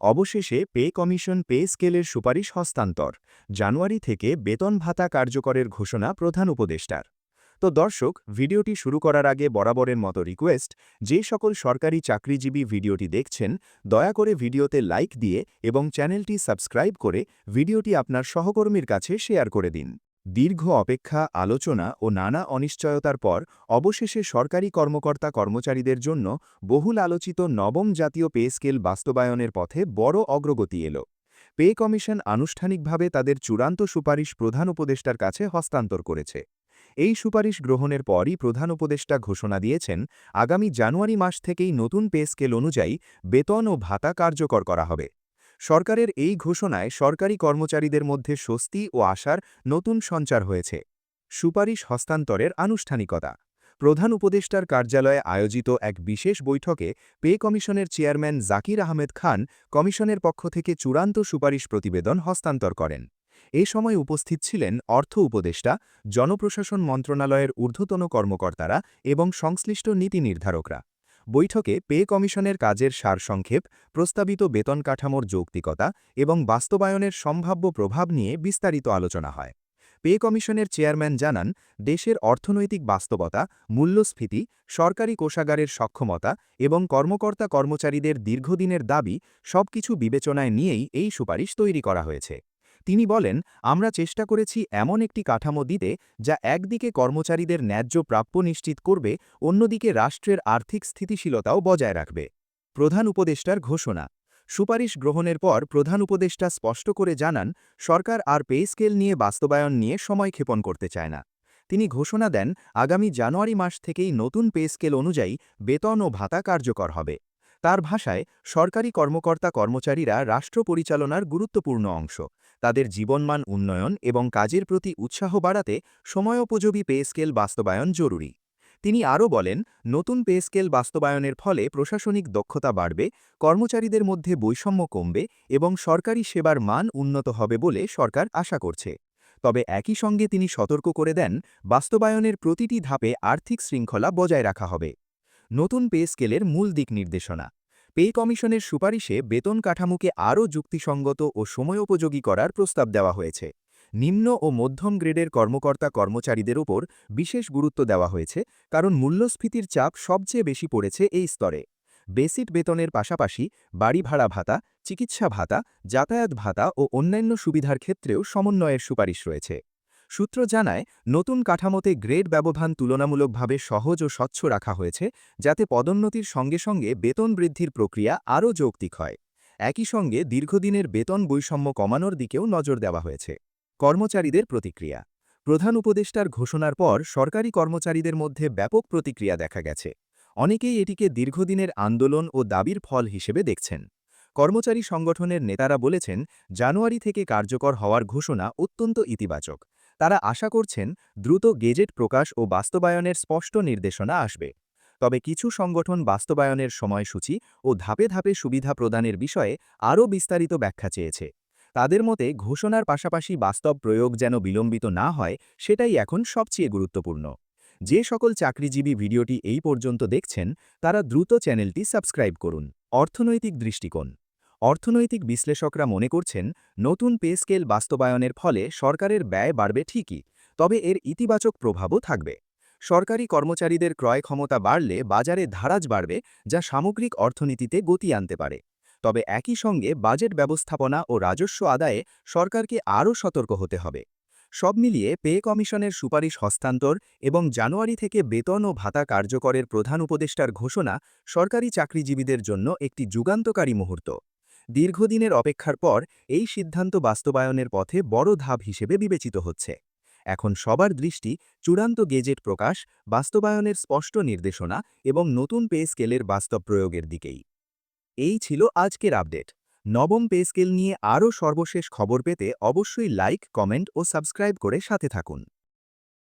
অবশেষে pay commission pay স্কেলের সুপারিশ হস্তান্তর। জানুয়ারি থেকে বেতন ভাতা কার্যকরের ঘোষণা প্রধান উপদেষ্টার। তো দর্শক, ভিডিওটি শুরু করার আগে বরাবরের মতো রিকোয়েস্ট, যে সকল সরকারি চাকরিজীবী ভিডিওটি দেখছেন, দয়া করে ভিডিওতে লাইক দিয়ে এবং চ্যানেলটি সাবস্ক্রাইব করে ভিডিওটি আপনার সহকর্মীর কাছে শেয়ার করে দিন। দীর্ঘ অপেক্ষা, আলোচনা ও নানা অনিশ্চয়তার পর অবশেষে সরকারি কর্মকর্তা কর্মচারীদের জন্য বহুল আলোচিত নবম জাতীয় পে স্কেল বাস্তবায়নের পথে বড় অগ্রগতি এল। পে কমিশন আনুষ্ঠানিকভাবে তাদের চূড়ান্ত সুপারিশ প্রধান উপদেষ্টার কাছে হস্তান্তর করেছে। এই সুপারিশ গ্রহণের পরই প্রধান উপদেষ্টা ঘোষণা দিয়েছেন, আগামী জানুয়ারি মাস থেকেই নতুন পে স্কেল অনুযায়ী বেতন ও ভাতা কার্যকর করা হবে। সরকারের এই ঘোষণায় সরকারি কর্মচারীদের মধ্যে স্বস্তি ও আশার নতুন সঞ্চার হয়েছে। সুপারিশ হস্তান্তরের আনুষ্ঠানিকতা। প্রধান উপদেষ্টার কার্যালয়ে আয়োজিত এক বিশেষ বৈঠকে পে কমিশনের চেয়ারম্যান জাকির আহমেদ খান কমিশনের পক্ষ থেকে চূড়ান্ত সুপারিশ প্রতিবেদন হস্তান্তর করেন। এ সময় উপস্থিত ছিলেন অর্থ উপদেষ্টা, জনপ্রশাসন মন্ত্রণালয়ের ঊর্ধ্বতন কর্মকর্তারা এবং সংশ্লিষ্ট নীতি নির্ধারকরা। বৈঠকে পে কমিশনের কাজের সারসংক্ষেপ, প্রস্তাবিত বেতন কাঠামোর যৌক্তিকতা এবং বাস্তবায়নের সম্ভাব্য প্রভাব নিয়ে বিস্তারিত আলোচনা হয়। পে কমিশনের চেয়ারম্যান জানান, দেশের অর্থনৈতিক বাস্তবতা, মূল্যস্ফীতি, সরকারি কোষাগারের সক্ষমতা এবং কর্মকর্তা কর্মচারীদের দীর্ঘদিনের দাবি সবকিছু বিবেচনায় নিয়েই এই সুপারিশ তৈরি করা হয়েছে। তিনি বলেন, আমরা চেষ্টা করেছি এমন একটি কাঠামো দিতে যা একদিকে কর্মচারীদের ন্যায্য প্রাপ্য নিশ্চিত করবে, অন্যদিকে রাষ্ট্রের আর্থিক স্থিতিশীলতাও বজায় রাখবে। প্রধান উপদেষ্টার ঘোষণা। সুপারিশ গ্রহণের পর প্রধান উপদেষ্টা স্পষ্ট করে জানান, সরকার আর পে স্কেল নিয়ে বাস্তবায়ন নিয়ে সময় ক্ষেপণ করতে চায় না। তিনি ঘোষণা দেন, আগামী জানুয়ারি মাস থেকেই নতুন পে স্কেল অনুযায়ী বেতন ও ভাতা কার্যকর হবে। তার ভাষায় সরকারি কর্মকর্তা কর্মচারীরা রাষ্ট্র পরিচালনার গুরুত্বপূর্ণ অংশ। তাদের জীবনমান উন্নয়ন এবং কাজের প্রতি উৎসাহ বাড়াতে সময়োপযোগী পে স্কেল বাস্তবায়ন জরুরি। তিনি আরও বলেন, নতুন পে স্কেল বাস্তবায়নের ফলে প্রশাসনিক দক্ষতা বাড়বে, কর্মচারীদের মধ্যে বৈষম্য কমবে এবং সরকারি সেবার মান উন্নত হবে বলে সরকার আশা করছে। তবে একই সঙ্গে তিনি সতর্ক করে দেন, বাস্তবায়নের প্রতিটি ধাপে আর্থিক শৃঙ্খলা বজায় রাখা হবে। নতুন পে স্কেলের মূল দিক নির্দেশনা। পে কমিশনের সুপারিশে বেতন কাঠামোকে আরও যুক্তিসঙ্গত ও সময়োপযোগী করার প্রস্তাব দেওয়া হয়েছে। নিম্ন ও মধ্যম গ্রেডের কর্মকর্তা কর্মচারীদের উপর বিশেষ গুরুত্ব দেওয়া হয়েছে, কারণ মূল্যস্ফীতির চাপ সবচেয়ে বেশি পড়েছে এই স্তরে। বেসিক বেতনের পাশাপাশি বাড়ি ভাড়া ভাতা, চিকিৎসা ভাতা, যাতায়াত ভাতা ও অন্যান্য সুবিধার ক্ষেত্রেও সমন্বয়ের সুপারিশ রয়েছে। সূত্র জানায়, নতুন কাঠামোতে গ্রেড ব্যবধান তুলনামূলকভাবে সহজ ও স্বচ্ছ রাখা হয়েছে, যাতে পদোন্নতির সঙ্গে সঙ্গে বেতন বৃদ্ধির প্রক্রিয়া আরও যৌক্তিক হয়। একই সঙ্গে দীর্ঘদিনের বেতন বৈষম্য কমানোর দিকেও নজর দেওয়া হয়েছে। কর্মচারীদের প্রতিক্রিয়া। প্রধান উপদেষ্টার ঘোষণার পর সরকারি কর্মচারীদের মধ্যে ব্যাপক প্রতিক্রিয়া দেখা গেছে। অনেকেই এটিকে দীর্ঘদিনের আন্দোলন ও দাবির ফল হিসেবে দেখছেন। কর্মচারী সংগঠনের নেতারা বলেছেন, জানুয়ারি থেকে কার্যকর হওয়ার ঘোষণা অত্যন্ত ইতিবাচক। তারা আশা করছেন দ্রুত গেজেট প্রকাশ ও বাস্তবায়নের স্পষ্ট নির্দেশনা আসবে। তবে কিছু সংগঠন বাস্তবায়নের সময়সূচি ও ধাপে ধাপে সুবিধা প্রদানের বিষয়ে আরও বিস্তারিত ব্যাখ্যা চেয়েছে। তাদের মতে, ঘোষণার পাশাপাশি বাস্তব প্রয়োগ যেন বিলম্বিত না হয়, সেটাই এখন সবচেয়ে গুরুত্বপূর্ণ। যে সকল চাকরিজীবী ভিডিওটি এই পর্যন্ত দেখছেন, তারা দ্রুত চ্যানেলটি সাবস্ক্রাইব করুন। অর্থনৈতিক দৃষ্টিকোণ অর্থনৈতিক বিশ্লেষকরা মনে করছেন, নতুন পে স্কেল বাস্তবায়নের ফলে সরকারের ব্যয় বাড়বে ঠিকই, তবে এর ইতিবাচক প্রভাবও থাকবে। সরকারি কর্মচারীদের ক্রয় ক্ষমতা বাড়লে বাজারে ধারাজ বাড়বে, যা সামগ্রিক অর্থনীতিতে গতি আনতে পারে। তবে একই সঙ্গে বাজেট ব্যবস্থাপনা ও রাজস্ব আদায়ে সরকারকে আরও সতর্ক হতে হবে। সব মিলিয়ে পে কমিশনের সুপারিশ হস্তান্তর এবং জানুয়ারি থেকে বেতন ও ভাতা কার্যকরের প্রধান উপদেষ্টার ঘোষণা সরকারি চাকরিজীবীদের জন্য একটি যুগান্তকারী মুহূর্ত। দীর্ঘদিনের অপেক্ষার পর এই সিদ্ধান্ত বাস্তবায়নের পথে বড় ধাপ হিসেবে বিবেচিত হচ্ছে। এখন সবার দৃষ্টি চূড়ান্ত গেজেট প্রকাশ, বাস্তবায়নের স্পষ্ট নির্দেশনা এবং নতুন পে স্কেলের বাস্তব প্রয়োগের দিকেই। এই ছিল আজকের আপডেট। নবম পে স্কেল নিয়ে আরও সর্বশেষ খবর পেতে অবশ্যই লাইক, কমেন্ট ও সাবস্ক্রাইব করে সাথে থাকুন।